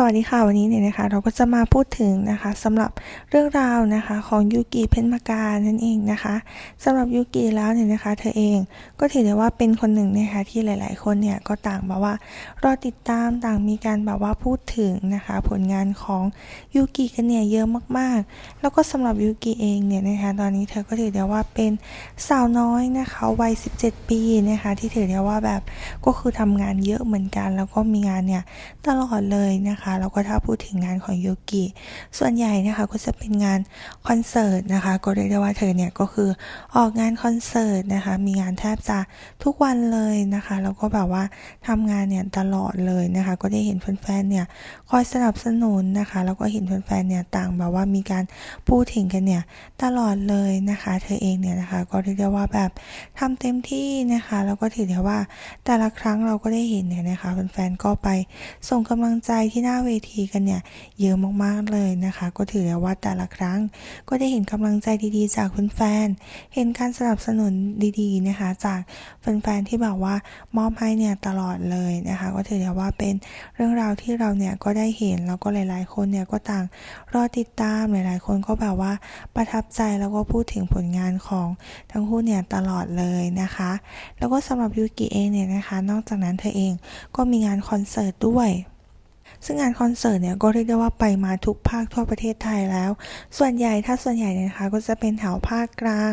สวัสดีค่ะวันนี้เนี่ยนะคะ เราก็จะมาพูดถึงนะคะสำหรับเรื่องราวนะคะของยูกิเพนมาการนั่นเองนะคะสำหรับยูกิแล้วเนี่ยนะคะ เธอเองก็ถือได้ว่าเป็นคนหนึ่งนะคะที่หลาย ๆ คนเนี่ยก็ต่างแบบว่ารอติดตามต่างมีการแบบว่าพูดถึงนะคะ ผลงานของยูกิกันเนี่ยเยอะมากๆ แล้วก็สำหรับยูกิเองเนี่ยนะคะตอนนี้เธอก็ถือได้ว่าเป็นสาวน้อยนะคะวัย 17 ปีนะคะที่ถือได้ว่าแบบก็คือทำงานเยอะเหมือนกัน แล้วก็มีงานเนี่ยตลอดเลยนะคะแล้วก็ถ้าพูดถึงงานของยูกิส่วนใหญ่นะคะก็จะเป็นงานคอนเสิร์ตนะคะ ก็เรียกได้ว่าเธอเนี่ยก็คือออกงานคอนเสิร์ตนะคะมีงานแทบจะทุกวันเลยนะคะแล้วก็แบบว่าทำงานเนี่ยตลอดเลยนะคะ ก็ได้เห็นแฟนๆเนี่ยคอยสนับสนุนนะคะแล้วก็เห็นแฟนๆเนี่ยต่างแบบว่ามีการพูดถึงกันเนี่ยตลอดเลยนะคะ เธอเองเนี่ยนะคะ ก็เรียกได้ว่าแบบทำเต็มที่นะคะแล้วก็ถือได้ว่าแต่ละครั้งเราก็ได้เห็นเนี่ยนะคะแฟนๆก็ไปส่งกำลังใจที่หน้าเวทีกันเนี่ยเยอะมากๆเลยนะคะ ก็ถือได้ว่าแต่ละครั้ง ก็ได้เห็นกำลังใจดีๆ จากแฟนๆเห็นการสนับสนุนดีๆนะคะ จากแฟนๆที่แบบว่ามอบให้เนี่ยตลอดเลยนะคะ ก็ถือได้ว่าเป็นเรื่องราวที่เราเนี่ยก็ได้เห็นแล้วก็หลาย ๆ คนเนี่ยก็ต่างรอติดตามหลายๆ คนก็แบบว่าประทับใจแล้วก็พูดถึงผลงานของทั้งคู่เนี่ยตลอดเลยนะคะ แล้วก็สำหรับยูกิเองเนี่ยนะคะ นอกจากนั้นเธอเองก็มีงานคอนเสิร์ตด้วย ซึ่งงานคอนเสิร์ตเนี่ยก็เรียกได้ว่าไปมาทุกภาคทั่วประเทศไทยแล้ว ส่วนใหญ่ถ้าส่วนใหญ่เนี่ยนะคะก็จะเป็นแถวภาคกลาง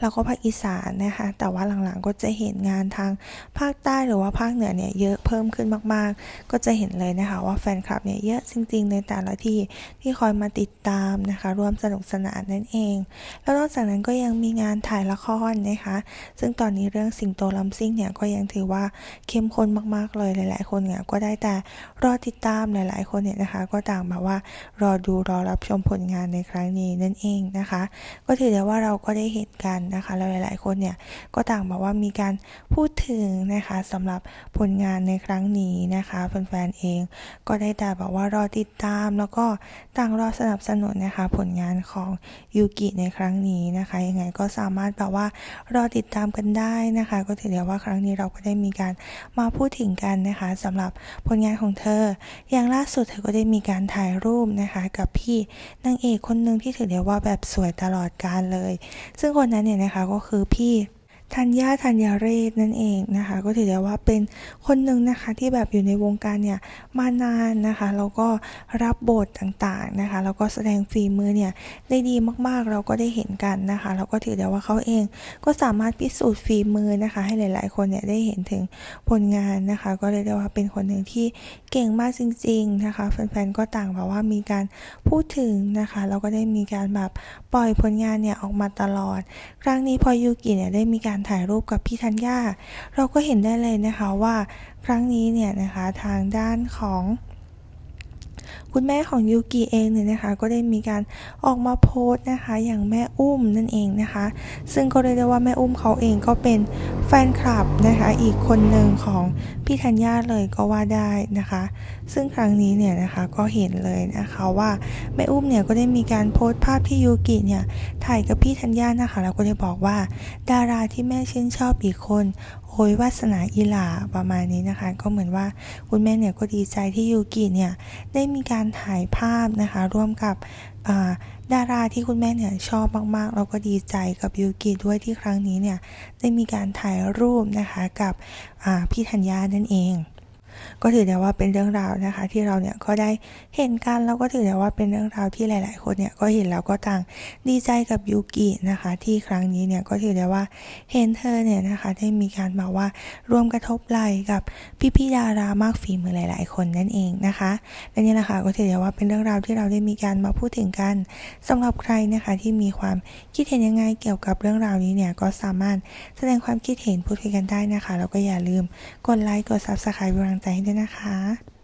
แล้วก็ภาคอีสานนะคะ แต่ว่าหลังๆก็จะเห็นงานทางภาคใต้หรือว่าภาคเหนือเนี่ยเยอะเพิ่มขึ้นมากๆ ก็จะเห็นเลยนะคะว่าแฟนคลับเนี่ยเยอะจริง ๆ ในแต่ละที่ที่คอยมาติดตามนะคะร่วมสนุกสนานนั่นเอง แล้วนอกจากนั้นก็ยังมีงานถ่ายละครนะคะ ซึ่งตอนนี้เรื่องสิงโตลำซิ่งเนี่ยก็ยังถือว่าเข้มข้นมากๆเลยหลาย ๆ คนเนี่ยก็ได้แต่รอติดตามหลาย ๆ คนเนี่ยนะคะ ก็ต่างแบบว่ารอดูรอรับชมผลงานในครั้งนี้นั่นเองนะคะ ก็ถือได้ว่าเราก็ได้เห็นกันนะคะแล้วหลาย ๆ คนเนี่ยก็ต่างแบอกว่ามีการพูดถึงนะคะสำหรับผลงานในครั้งนี้นะคะแฟน ๆ เอง ก็ได้แต่บอกว่ารอติดตาม แล้วก็ต่างรอสนับสนุนนะคะ ผลงานของยูกิในครั้งนี้นะคะยังไงก็สามารถแบบว่ารอติดตามกันได้นะคะ ก็ถือได้ว่าครั้งนี้เราก็ได้มีการมาพูดถึงกันนะคะสำหรับผลงานของเธออย่างล่าสุดเธอก็ได้มีการถ่ายรูปนะคะ กับพี่นางเอกคนหนึ่งที่ถือได้ว่าแบบสวยตลอดกาลเลย ซึ่งคนนั้นเนี่ยนะคะก็คือพี่ ธัญญาธัญญาเรศนั่นเองนะคะ ก็ถือได้ว่าเป็นคนหนึ่งนะคะที่แบบอยู่ในวงการเนี่ยมานานนะคะแล้วก็รับบทต่างๆนะคะแล้วก็แสดงฝีมือเนี่ยได้ดีมากๆเราก็ได้เห็นกันนะคะแล้วก็ถือได้ว่าเขาเองก็สามารถพิสูจน์ฝีมือนะคะ ให้หลายๆคนเนี่ยได้เห็นถึงผลงานนะคะ ก็เลยได้ว่าเป็นคนหนึ่งที่เก่งมากจริง ๆนะคะแฟนๆก็ต่างแบบว่ามีการพูดถึงนะคะแล้วก็ได้มีการแบบปล่อยผลงานเนี่ยออกมาตลอด ครั้งนี้พอยูกิเนี่ยได้มีการถ่ายรูปกับพี่ธัญญาเราก็เห็นได้เลยนะคะว่าครั้งนี้เนี่ยนะคะทางด้านของคุณแม่ของยูกิเองเนี่ยนะคะก็ได้มีการออกมาโพสต์นะคะอย่างแม่อุ้มนั่นเองนะคะ ซึ่งก็เรียกได้ว่าแม่อุ้มเขาเองก็เป็น แฟนคลับนะคะอีกคนหนึ่งของพี่ธัญญาเลยก็ว่าได้นะคะ ซึ่งครั้งนี้เนี่ยนะคะก็เห็นเลยนะคะว่าแม่อุ้มเนี่ยก็ได้มีการโพสต์ภาพที่ยูกิเนี่ยถ่ายกับพี่ธัญญานะคะแล้วก็ได้บอกว่า ดาราที่แม่ชื่นชอบอีกคนโอยวาสนาอีหลาประมาณนี้นะคะ ก็เหมือนว่าคุณแม่เนี่ยก็ดีใจที่ยูกิเนี่ยได้มีการถ่ายภาพนะคะร่วมกับ ดาราที่คุณแม่เนี่ยชอบมากๆ เราก็ดีใจกับยูกิด้วยที่ครั้งนี้เนี่ยได้มีการถ่ายรูปนะคะกับพี่ธัญญานั่นเอง ก็ถือได้ว่าเป็นเรื่องราวนะคะ ที่เราเนี่ยก็ได้เห็นกันแล้วก็ถือได้ว่าเป็นเรื่องราวที่หลาย ๆ คนเนี่ยก็เห็นแล้วก็ต่างดีใจกับยูกินะคะ ที่ครั้งนี้เนี่ยก็ถือได้ว่าเห็นเธอเนี่ยนะคะได้มีการบอกว่าร่วมกระทบไหลกับพี่ๆดารามากฝีมือหลาย ๆ คนนั่นเองนะคะและนี่แหละค่ะก็ถือได้ว่าเป็นเรื่องราวที่เราได้มีการมาพูดถึงกันสำหรับใครนะคะที่มีความคิดเห็นยังไงเกี่ยวกับเรื่องราวนี้เนี่ยก็สามารถแสดงความคิดเห็นพูดคุยกันได้นะคะแล้วก็อย่าลืมกดไลค์กดซับสไครป์กำลังใจใจด้วยนะคะ